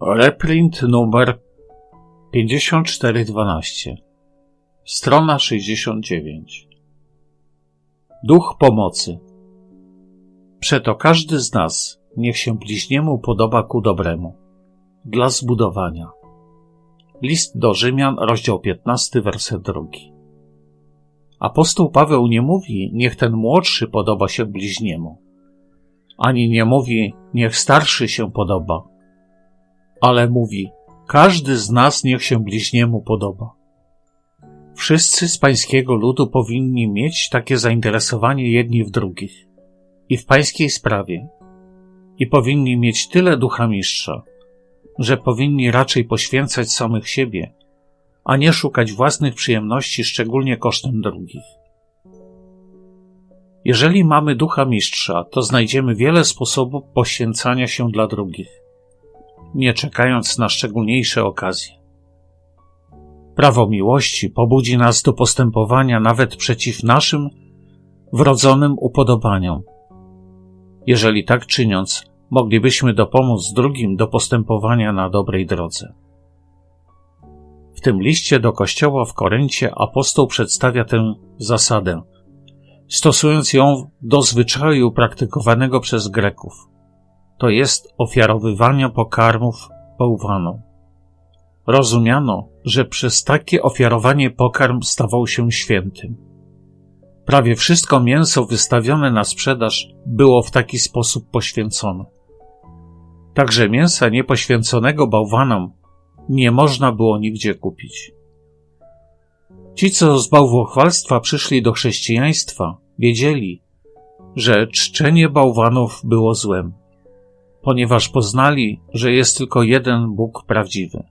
Reprint numer 5412 Strona 69 Duch pomocy. Przeto każdy z nas niech się bliźniemu podoba ku dobremu, dla zbudowania. List do Rzymian, rozdział 15, werset 2. Apostoł Paweł nie mówi, niech ten młodszy podoba się bliźniemu, ani nie mówi, niech starszy się podoba, ale mówi, każdy z nas niech się bliźniemu podoba. Wszyscy z pańskiego ludu powinni mieć takie zainteresowanie jedni w drugich i w pańskiej sprawie i powinni mieć tyle ducha mistrza, że powinni raczej poświęcać samych siebie, a nie szukać własnych przyjemności, szczególnie kosztem drugich. Jeżeli mamy ducha mistrza, to znajdziemy wiele sposobów poświęcania się dla drugich, nie czekając na szczególniejsze okazje. Prawo miłości pobudzi nas do postępowania nawet przeciw naszym wrodzonym upodobaniom. Jeżeli tak czyniąc, moglibyśmy dopomóc drugim do postępowania na dobrej drodze. W tym liście do kościoła w Koryncie apostoł przedstawia tę zasadę, stosując ją do zwyczaju praktykowanego przez Greków, to jest ofiarowywania pokarmów bałwanom. Rozumiano, że przez takie ofiarowanie pokarm stawał się świętym. Prawie wszystko mięso wystawione na sprzedaż było w taki sposób poświęcone. Także mięsa niepoświęconego bałwanom nie można było nigdzie kupić. Ci, co z bałwochwalstwa przyszli do chrześcijaństwa, wiedzieli, że czczenie bałwanów było złem, ponieważ poznali, że jest tylko jeden Bóg prawdziwy.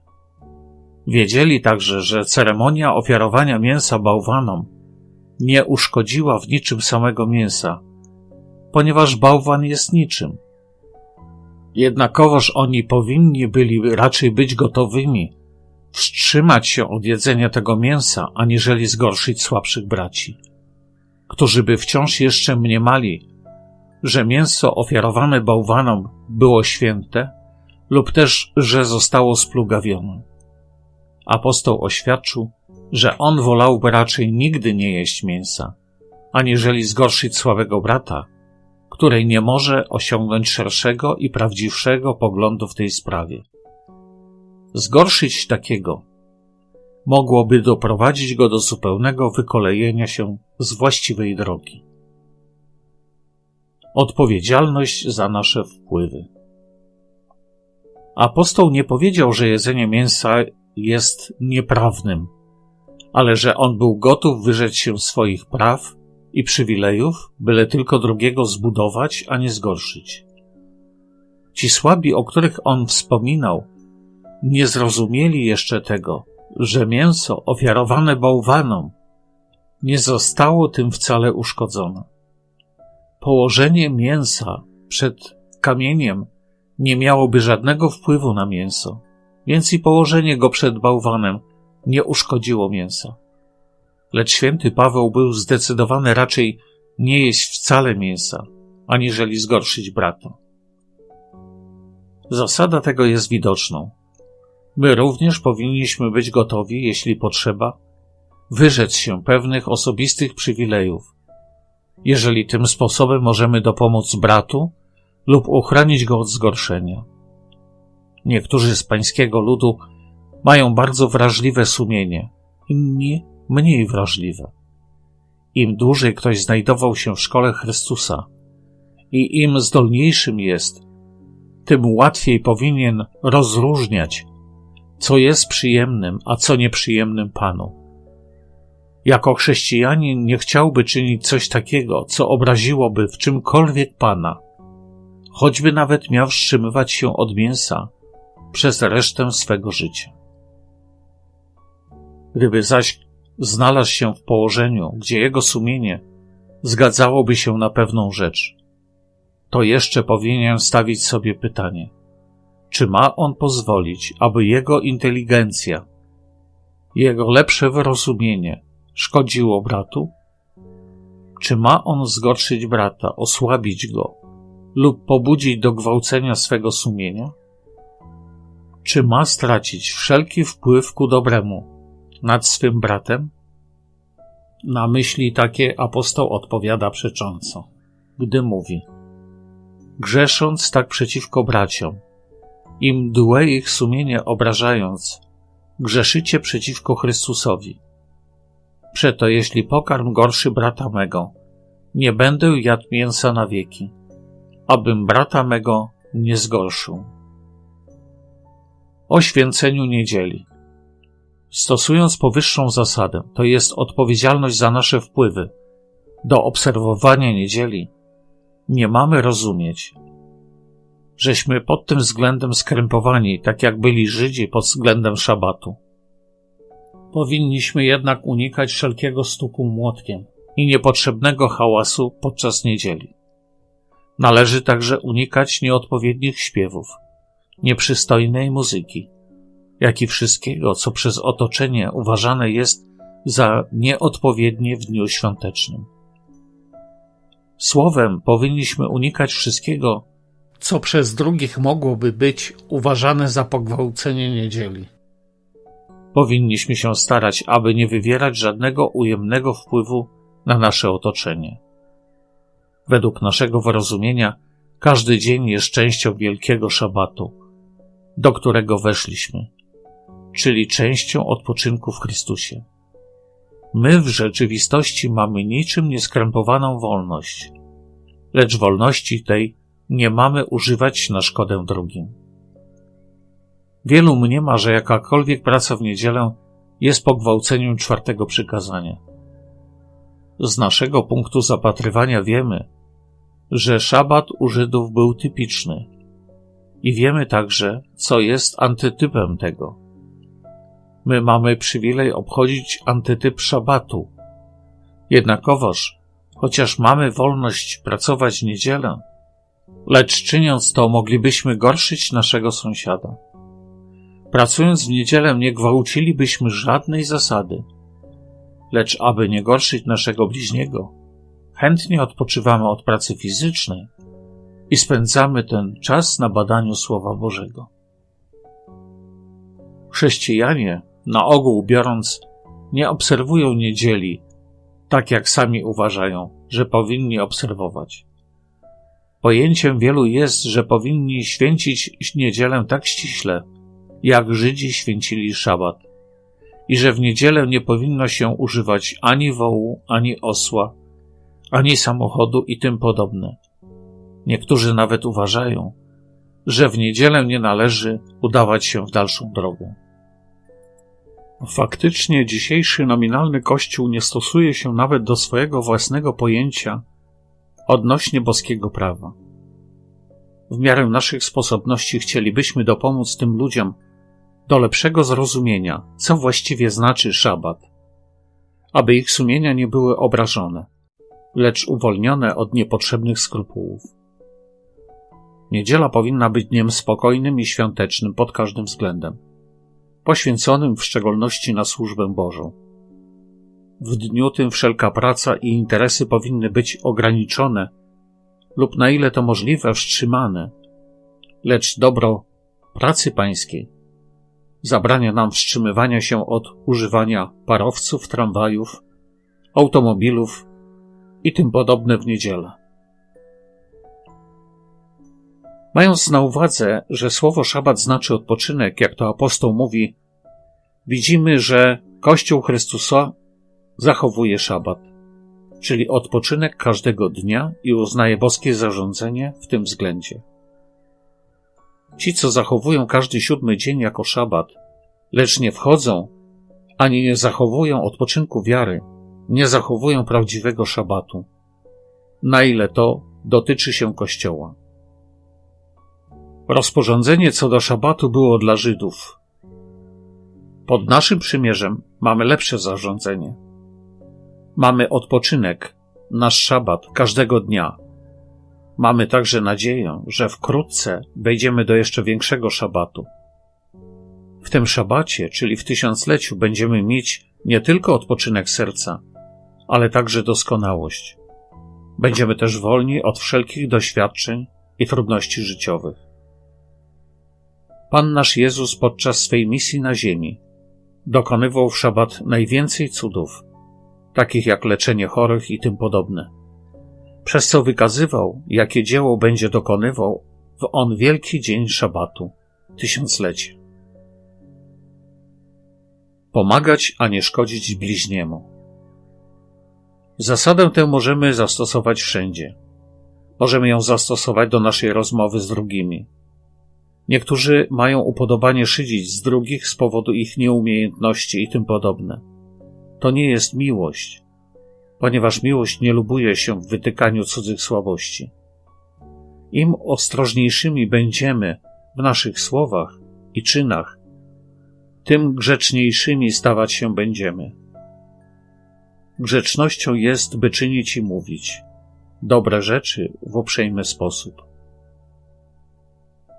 Wiedzieli także, że ceremonia ofiarowania mięsa bałwanom nie uszkodziła w niczym samego mięsa, ponieważ bałwan jest niczym. Jednakowoż oni powinni byli raczej być gotowymi wstrzymać się od jedzenia tego mięsa, aniżeli zgorszyć słabszych braci, którzy by wciąż jeszcze mniemali, że mięso ofiarowane bałwanom było święte lub też, że zostało splugawione. Apostoł oświadczył, że on wolałby raczej nigdy nie jeść mięsa, aniżeli zgorszyć słabego brata, której nie może osiągnąć szerszego i prawdziwszego poglądu w tej sprawie. Zgorszyć takiego mogłoby doprowadzić go do zupełnego wykolejenia się z właściwej drogi. Odpowiedzialność za nasze wpływy. Apostoł nie powiedział, że jedzenie mięsa jest nieprawnym, ale że on był gotów wyrzec się swoich praw i przywilejów, byle tylko drugiego zbudować, a nie zgorszyć. Ci słabi, o których on wspominał, nie zrozumieli jeszcze tego, że mięso ofiarowane bałwanom nie zostało tym wcale uszkodzone. Położenie mięsa przed kamieniem nie miałoby żadnego wpływu na mięso, więc i położenie go przed bałwanem nie uszkodziło mięsa. Lecz święty Paweł był zdecydowany raczej nie jeść wcale mięsa, aniżeli zgorszyć brata. Zasada tego jest widoczną. My również powinniśmy być gotowi, jeśli potrzeba, wyrzec się pewnych osobistych przywilejów, jeżeli tym sposobem możemy dopomóc bratu lub uchronić go od zgorszenia. Niektórzy z pańskiego ludu mają bardzo wrażliwe sumienie, inni mniej wrażliwe. Im dłużej ktoś znajdował się w szkole Chrystusa i im zdolniejszym jest, tym łatwiej powinien rozróżniać, co jest przyjemnym, a co nieprzyjemnym Panu. Jako chrześcijanin nie chciałby czynić coś takiego, co obraziłoby w czymkolwiek Pana, choćby nawet miał wstrzymywać się od mięsa przez resztę swego życia. Gdyby zaś znalazł się w położeniu, gdzie jego sumienie zgadzałoby się na pewną rzecz, to jeszcze powinien stawić sobie pytanie, czy ma on pozwolić, aby jego inteligencja, jego lepsze wyrozumienie szkodziło bratu? Czy ma on zgorszyć brata, osłabić go, lub pobudzić do gwałcenia swego sumienia? Czy ma stracić wszelki wpływ ku dobremu nad swym bratem? Na myśli takie apostoł odpowiada przecząco, gdy mówi: Grzesząc tak przeciwko braciom, im dłe ich sumienie obrażając, grzeszycie przeciwko Chrystusowi. Przeto jeśli pokarm gorszy brata mego, nie będę jadł mięsa na wieki, abym brata mego nie zgorszył. O święceniu niedzieli. Stosując powyższą zasadę, to jest odpowiedzialność za nasze wpływy, do obserwowania niedzieli, nie mamy rozumieć, żeśmy pod tym względem skrępowani, tak jak byli Żydzi pod względem szabatu. Powinniśmy jednak unikać wszelkiego stuku młotkiem i niepotrzebnego hałasu podczas niedzieli. Należy także unikać nieodpowiednich śpiewów, nieprzystojnej muzyki, jak i wszystkiego, co przez otoczenie uważane jest za nieodpowiednie w dniu świątecznym. Słowem powinniśmy unikać wszystkiego, co przez drugich mogłoby być uważane za pogwałcenie niedzieli. Powinniśmy się starać, aby nie wywierać żadnego ujemnego wpływu na nasze otoczenie. Według naszego wyrozumienia, każdy dzień jest częścią wielkiego szabatu, do którego weszliśmy, czyli częścią odpoczynku w Chrystusie. My w rzeczywistości mamy niczym nieskrępowaną wolność, lecz wolności tej nie mamy używać na szkodę drugim. Wielu mniema, że jakakolwiek praca w niedzielę jest pogwałceniem czwartego przykazania. Z naszego punktu zapatrywania wiemy, że szabat u Żydów był typiczny i wiemy także, co jest antytypem tego. My mamy przywilej obchodzić antytyp szabatu. Jednakowoż, chociaż mamy wolność pracować niedzielę, lecz czyniąc to moglibyśmy gorszyć naszego sąsiada. Pracując w niedzielę nie gwałcilibyśmy żadnej zasady, lecz aby nie gorszyć naszego bliźniego, chętnie odpoczywamy od pracy fizycznej i spędzamy ten czas na badaniu Słowa Bożego. Chrześcijanie, na ogół biorąc, nie obserwują niedzieli tak, jak sami uważają, że powinni obserwować. Pojęciem wielu jest, że powinni święcić niedzielę tak ściśle, jak Żydzi święcili szabat, i że w niedzielę nie powinno się używać ani wołu, ani osła, ani samochodu i tym podobne. Niektórzy nawet uważają, że w niedzielę nie należy udawać się w dalszą drogę. Faktycznie dzisiejszy nominalny Kościół nie stosuje się nawet do swojego własnego pojęcia odnośnie boskiego prawa. W miarę naszych sposobności chcielibyśmy dopomóc tym ludziom do lepszego zrozumienia, co właściwie znaczy szabat, aby ich sumienia nie były obrażone, lecz uwolnione od niepotrzebnych skrupułów. Niedziela powinna być dniem spokojnym i świątecznym pod każdym względem, poświęconym w szczególności na służbę Bożą. W dniu tym wszelka praca i interesy powinny być ograniczone lub na ile to możliwe wstrzymane, lecz dobro pracy pańskiej zabrania nam wstrzymywania się od używania parowców, tramwajów, automobilów i tym podobne w niedzielę. Mając na uwadze, że słowo szabat znaczy odpoczynek, jak to apostoł mówi, widzimy, że Kościół Chrystusa zachowuje szabat, czyli odpoczynek każdego dnia i uznaje boskie zarządzenie w tym względzie. Ci, co zachowują każdy siódmy dzień jako szabat, lecz nie wchodzą ani nie zachowują odpoczynku wiary, nie zachowują prawdziwego szabatu, na ile to dotyczy się Kościoła. Rozporządzenie co do szabatu było dla Żydów. Pod naszym przymierzem mamy lepsze zarządzenie. Mamy odpoczynek, nasz szabat każdego dnia. Mamy także nadzieję, że wkrótce wejdziemy do jeszcze większego szabatu. W tym szabacie, czyli w tysiącleciu, będziemy mieć nie tylko odpoczynek serca, ale także doskonałość. Będziemy też wolni od wszelkich doświadczeń i trudności życiowych. Pan nasz Jezus podczas swej misji na ziemi dokonywał w szabat najwięcej cudów, takich jak leczenie chorych i tym podobne, przez co wykazywał, jakie dzieło będzie dokonywał w on wielki dzień szabatu, tysiąclecie. Pomagać, a nie szkodzić bliźniemu. Zasadę tę możemy zastosować wszędzie. Możemy ją zastosować do naszej rozmowy z drugimi. Niektórzy mają upodobanie szydzić z drugich z powodu ich nieumiejętności i tym podobne. To nie jest miłość, ponieważ miłość nie lubuje się w wytykaniu cudzych słabości. Im ostrożniejszymi będziemy w naszych słowach i czynach, tym grzeczniejszymi stawać się będziemy. Grzecznością jest, by czynić i mówić dobre rzeczy w uprzejmy sposób.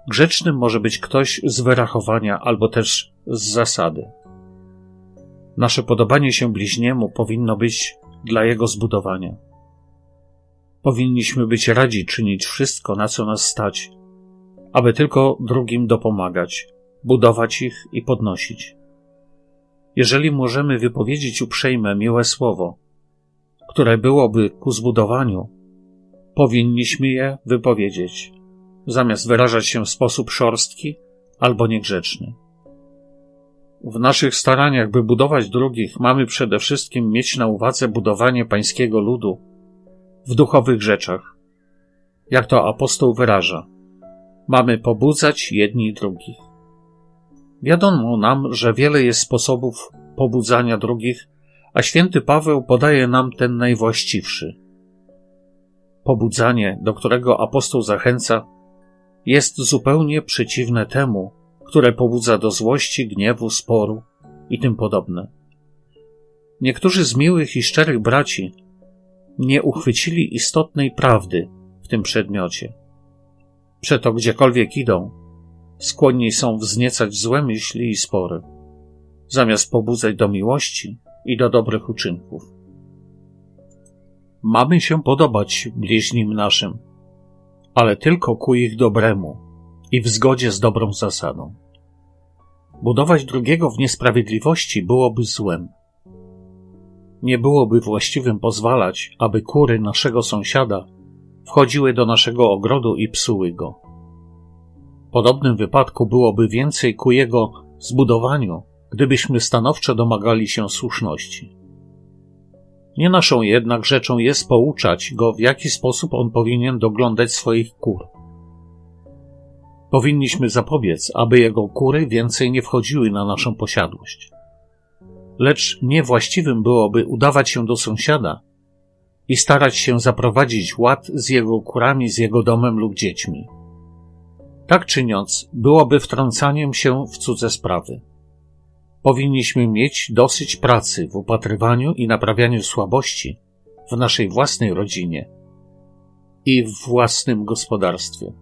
Grzecznym może być ktoś z wyrachowania albo też z zasady. Nasze podobanie się bliźniemu powinno być dla jego zbudowania. Powinniśmy być radzi czynić wszystko, na co nas stać, aby tylko drugim dopomagać, budować ich i podnosić. Jeżeli możemy wypowiedzieć uprzejme, miłe słowo, które byłoby ku zbudowaniu, powinniśmy je wypowiedzieć, zamiast wyrażać się w sposób szorstki albo niegrzeczny. W naszych staraniach, by budować drugich, mamy przede wszystkim mieć na uwadze budowanie pańskiego ludu w duchowych rzeczach. Jak to apostoł wyraża, mamy pobudzać jedni drugich. Wiadomo nam, że wiele jest sposobów pobudzania drugich, a święty Paweł podaje nam ten najwłaściwszy. Pobudzanie, do którego apostoł zachęca, jest zupełnie przeciwne temu, które pobudza do złości, gniewu, sporu i tym podobne. Niektórzy z miłych i szczerych braci nie uchwycili istotnej prawdy w tym przedmiocie. Przeto gdziekolwiek idą, skłonni są wzniecać złe myśli i spory, zamiast pobudzać do miłości i do dobrych uczynków. Mamy się podobać bliźnim naszym, ale tylko ku ich dobremu i w zgodzie z dobrą zasadą. Budować drugiego w niesprawiedliwości byłoby złem. Nie byłoby właściwym pozwalać, aby kury naszego sąsiada wchodziły do naszego ogrodu i psuły go. W podobnym wypadku byłoby więcej ku jego zbudowaniu, gdybyśmy stanowczo domagali się słuszności. Nie naszą jednak rzeczą jest pouczać go, w jaki sposób on powinien doglądać swoich kur. Powinniśmy zapobiec, aby jego kury więcej nie wchodziły na naszą posiadłość. Lecz niewłaściwym byłoby udawać się do sąsiada i starać się zaprowadzić ład z jego kurami, z jego domem lub dziećmi. Tak czyniąc, byłoby wtrącaniem się w cudze sprawy. Powinniśmy mieć dosyć pracy w upatrywaniu i naprawianiu słabości w naszej własnej rodzinie i w własnym gospodarstwie.